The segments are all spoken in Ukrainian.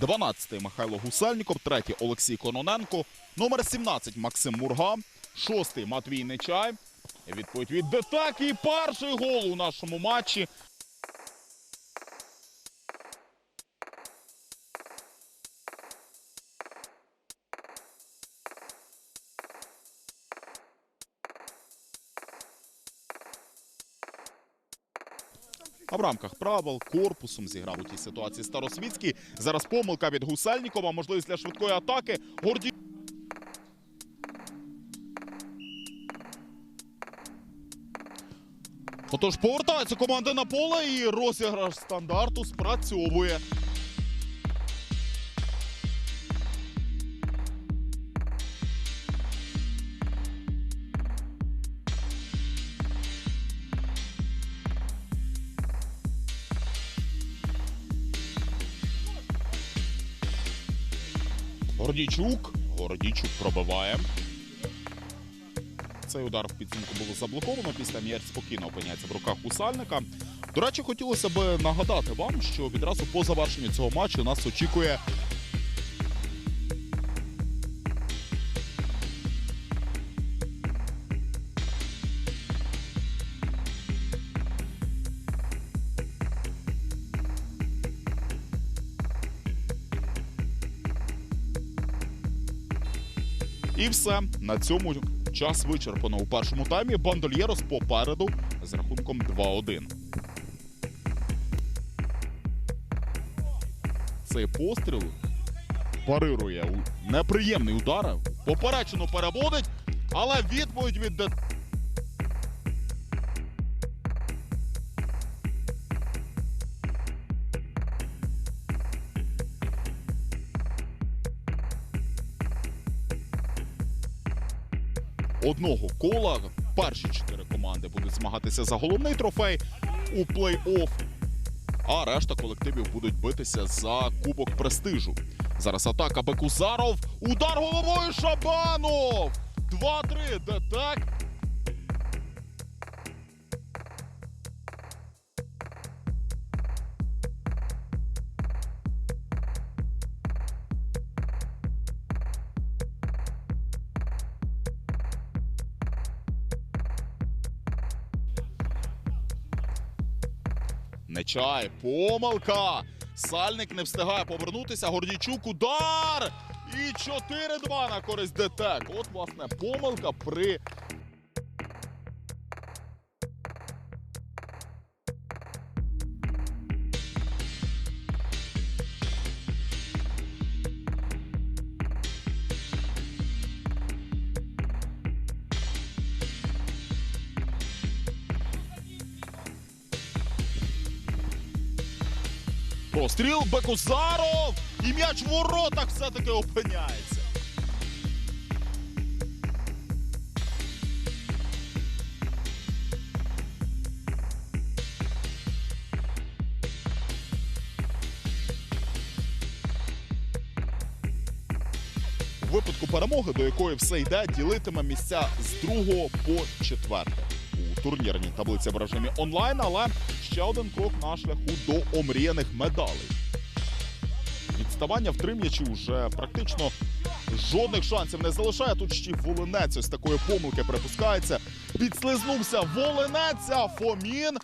12-й Михайло Гусельніков, третій Олексій Кононенко, номер 17 Максим Мурга, шостий Матвій Нечай. Відповідь від Детак і перший гол у нашому матчі. А в рамках правил корпусом зіграв у тій ситуації Старосвітський. Зараз помилка від Гусельнікова, можливість для швидкої атаки. Горді. Отож, повертається команда на поле і розіграш стандарту спрацьовує. Гордійчук. Гордійчук пробиває. Цей удар в підсумку було заблоковано. Після м'яч спокійно опиняється в руках усальника. До речі, хотілося б нагадати вам, що відразу по завершенню цього матчу нас очікує І все на цьому час вичерпано у першому таймі. Бандольєрос попереду з рахунком 2-1. Цей постріл парирує неприємний удар. Поперечину переводить, але відповідь від одного кола. Перші чотири команди будуть змагатися за головний трофей у плей-офф. А решта колективів будуть битися за кубок престижу. Зараз атака Бекузаров. Удар головою Шабанов. 2-3. Детек. Нечай, помилка. Сальник не встигає повернутися. Гордійчук удар. І 4-2 на користь ДТЕК. От, власне, помилка при. Простріл Бекузаров! І м'яч в воротах все-таки опиняється. У випадку перемоги, до якої все йде, ділитиме місця з другого по четверте турнірній таблиці в режимі онлайн, але ще один крок на шляху до омріяних медалей. Відставання в три вже практично жодних шансів не залишає. Тут ще Волинець ось такої помилки припускається. Підслизнувся Волинець, а Фомін.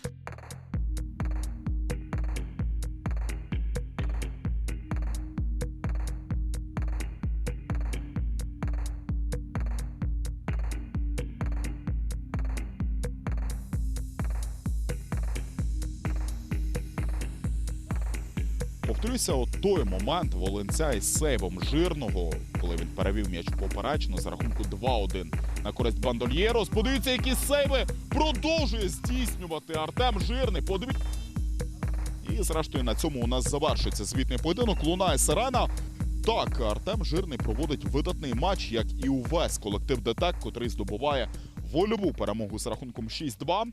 Повторюся, от той момент Волинця із сейвом жирного, коли він перевів м'яч поперечно за рахунку 2-1 на користь Бандольєрос. Подивіться, які сейви продовжує здійснювати Артем Жирний. Подивіться. І зрештою на цьому у нас завершується звітний поєдинок. Лунає сирена. Так, Артем Жирний проводить видатний матч, як і увесь колектив ДТЕК, котрий здобуває вольову перемогу з рахунком 6-2.